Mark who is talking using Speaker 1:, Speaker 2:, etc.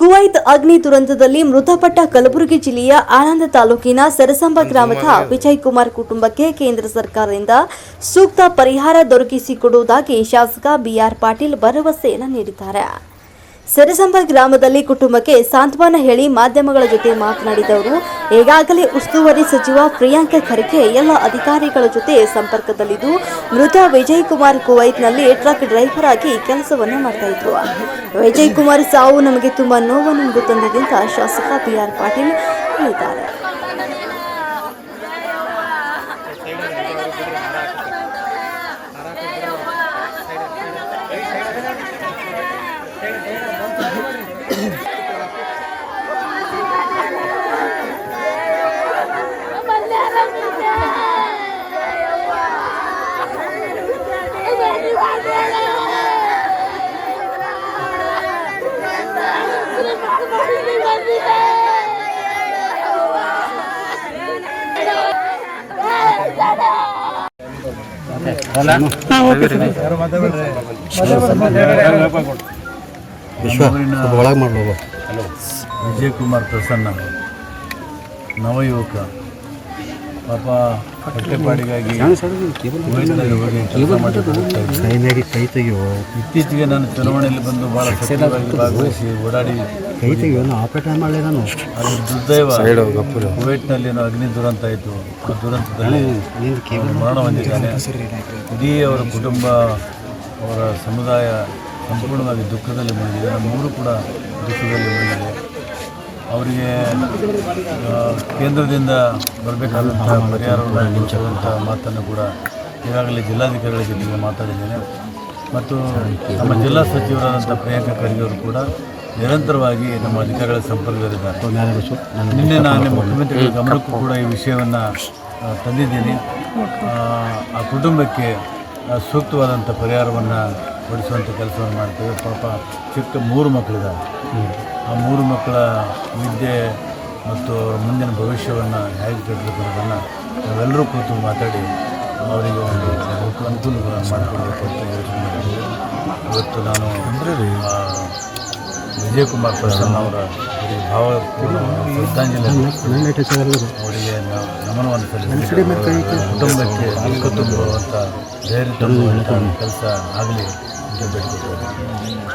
Speaker 1: Kuwait ಅಗ್ನಿ ದುರಂತದಲ್ಲಿ ಮೃತಪಟ್ಟ ಕಲಬುರಗಿ ಜಿಲ್ಲೆಯ ಆನಂದ ತಾಲೂಕಿನ ಸರಸಂಬ ಗ್ರಾಮದ ವಿಜಯ್ ಕುಮಾರ್ ಕುಟುಂಬಕ್ಕೆ ಕೇಂದ್ರ ಸರ್ಕಾರದಿಂದ ಸೂಕ್ತ ಪರಿಹಾರ ದೊರಕಿಸಿಕೊಡುವುದಾಗಿ ಶಾಸಕ ಬಿಆರ್ ಪಾಟೀಲ್ ಭರವಸೆಯನ್ನು ನೀಡಿದ್ದಾರೆ. ಸೆರಸಂಬ ಗ್ರಾಮದಲ್ಲಿ ಕುಟುಂಬಕ್ಕೆ ಸಾಂತ್ವನ ಹೇಳಿ ಮಾಧ್ಯಮಗಳ ಜೊತೆ ಮಾತನಾಡಿದವರು, ಈಗಾಗಲೇ ಉಸ್ತುವಾರಿ ಸಚಿವ ಪ್ರಿಯಾಂಕ ಖರ್ಗೆ ಎಲ್ಲ ಅಧಿಕಾರಿಗಳ ಜೊತೆ ಸಂಪರ್ಕದಲ್ಲಿದ್ದು, ಮೃತ ವಿಜಯ್ ಕುಮಾರ್ ಕುವೈತ್ನಲ್ಲಿ ಟ್ರಕ್ ಡ್ರೈವರ್ ಆಗಿ ಕೆಲಸವನ್ನು ಮಾಡ್ತಾ ಇದ್ರು. ವಿಜಯ್ ಕುಮಾರ್ ಸಾವು ನಮಗೆ ತುಂಬಾ ನೋವನ್ನು ತಂದಿದೆ ಅಂತ ಶಾಸಕ ಬಿಆರ್ ಪಾಟೀಲ್ ಹೇಳಿದ್ದಾರೆ.
Speaker 2: ಒಳಗೆ
Speaker 3: ಕುಮಾರ್ ಪ್ರಸನ್ನ ನವಯುವಕ. ಪಾಪ ಹೊಟ್ಟೆಪಾಡಿಗಾಗಿ
Speaker 2: ಕೈ ತೆಗಿಯೋ
Speaker 3: ಇತ್ತೀಚೆಗೆ ನಾನು ಚುನಾವಣೆಯಲ್ಲಿ ಬಂದು ಭಾಳ ಸಕ್ರಿಯವಾಗಿ ಭಾಗವಹಿಸಿ ಓಡಾಡಿ
Speaker 2: ಕೈ ತೆಗಿಯೋ ನಾ ಆಪರೇಟ್ ಮಾಡಲಿ ನಾನು.
Speaker 3: ಅದು ದುರ್ದೈವ ಕುವೈಟ್ನಲ್ಲಿ ಏನೋ ಅಗ್ನಿ ದುರಂತ ಆಯಿತು. ಆ ದುರಂತದಲ್ಲಿ ಮರಣ ಹೊಂದಿದ್ದಾನೆ. ಇಡೀ ಅವರ ಕುಟುಂಬ ಅವರ ಸಮುದಾಯ ಸಂಪೂರ್ಣವಾಗಿ ದುಃಖದಲ್ಲಿ ಮುಳುಗಿದೆ. ನಮ್ಮೂರು ಕೂಡ ದುಃಖದಲ್ಲಿ ಮುಳುಗಿದೆ. ಅವರಿಗೆ ಕೇಂದ್ರದಿಂದ ಬರಬೇಕಾದಂಥ ಪರಿಹಾರವನ್ನು ನೀಡುವಂಥ ಮಾತನ್ನು ಕೂಡ ಈಗಾಗಲೇ ಜಿಲ್ಲಾಧಿಕಾರಿಗಳ ಜೊತೆಗೆ ಮಾತಾಡಿದ್ದೇನೆ. ಮತ್ತು ನಮ್ಮ ಜಿಲ್ಲಾ ಸಚಿವರಾದಂಥ ಪ್ರಿಯಾಂಕಾ ಖರ್ಗೆ ಅವರು ಕೂಡ ನಿರಂತರವಾಗಿ ನಮ್ಮ ಅಧಿಕಾರಿಗಳ ಸಂಪರ್ಕದಲ್ಲಿದ್ದಾರೆ. ನಿನ್ನೆ ನಾನು ಮುಖ್ಯಮಂತ್ರಿಗಳ ಗಮನಕ್ಕೂ ಕೂಡ ಈ ವಿಷಯವನ್ನು ತಂದಿದ್ದೀನಿ. ಆ, ಕುಟುಂಬಕ್ಕೆ ಸೂಕ್ತವಾದಂಥ ಪರಿಹಾರವನ್ನು ಕೊಡಿಸುವಂಥ ಕೆಲಸವನ್ನು ಮಾಡ್ತೇವೆ. ಪಾಪ ಚಿಕ್ಕ ಮೂರು ಮಕ್ಕಳಿದ್ದಾರೆ ಆ ಮೂರು ಮಕ್ಕಳ ವಿದ್ಯೆ ಮತ್ತು ಅವರ ಮುಂದಿನ ಭವಿಷ್ಯವನ್ನು ಹೇಗೆ ಕಟ್ಟಬೇಕು ಅನ್ನೋದನ್ನು ನಾವೆಲ್ಲರೂ ಕೂತು ಮಾತಾಡಿ ಅವರಿಗೆ ಒಂದು ಅನುಕೂಲಗಳನ್ನು ಮಾಡಿಕೊಡ್ಬೇಕು ಅಂತ ಯೋಚನೆ ಮಾಡಿದ್ದೀವಿ ಇವತ್ತು ನಾನು ಆ, ವಿಜಯಕುಮಾರ್ ಪ್ರಸನ್ನ ಅವರ ಭಾವ ಶ್ರದ್ಧಾಂಜಲಿ ಅವರಿಗೆ ನಮನವನ್ನು ಸಲ್ಲಿಸಿ ಕುಟುಂಬಕ್ಕೆ ಅಲ್ಕ ತುಂಬುವಂಥ ಧೈರ್ಯ ತುಂಬುವಂಥ ಕೆಲಸ ಆಗಲಿ. 出てくる。